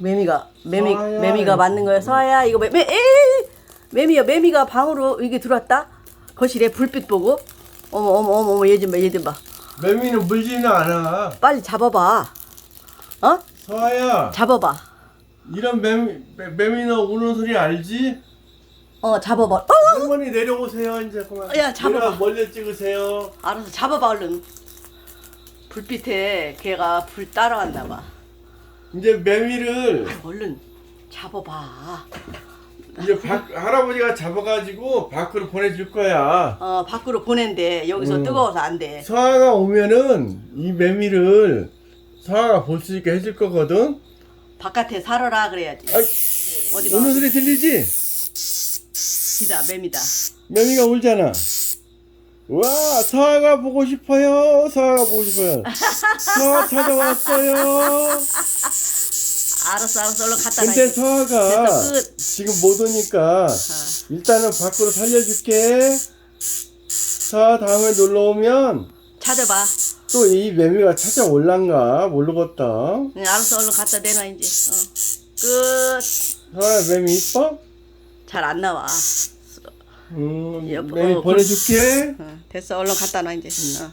매미가 매미 서아야, 매미가. 맞는 거야. 서아야 이거 매미 에이 매미야 매미가 방으로 이게 들어왔다. 거실에 불빛 보고 어머 어머 어머 어머 얘 좀 봐 얘 좀 봐. 매미는 물지는 않아. 빨리 잡아봐. 어? 서아야, 잡아봐. 이런 매미, 매- 매미는 우는 소리 알지? 어 잡아봐. 어 할머니 내려오세요, 이제 그만. 야, 잡아봐. 내려와, 멀리 찍으세요. 알아서 잡아봐 얼른. 불빛에 걔가 불 따라왔나 봐. 이제 매미를 얼른 잡아봐. 이제 박, 할아버지가 잡아가지고 밖으로 보내줄 거야. 어 밖으로 보낸대. 여기서 음. 뜨거워서 안 돼. 서아가 오면은 이 매미를 서아가 볼 수 있게 해줄 거거든. 바깥에 살아라 그래야지. 어디 봐. 우는 소리 들리지? 지다 매미다. 매미가 울잖아. 와, 서아가 보고 싶어요. 서아가 보고 싶어요. 서아 찾아왔어요. 알았어 알았어 얼른 놔. 근데 서아가 됐어, 끝. 지금 못 오니까 일단은 밖으로 살려줄게. 서아 다음에 놀러 오면 찾아봐. 또 이 매미가 찾아올란가 모르겠다. 응, 알았어 얼른 갖다 내놔 이제. 어. 끝. 서아 매미 이뻐? 잘안 나와. 음, 여보, 매미 어, 보내줄게. 어, 됐어 얼른 갖다 놔 이제. 어.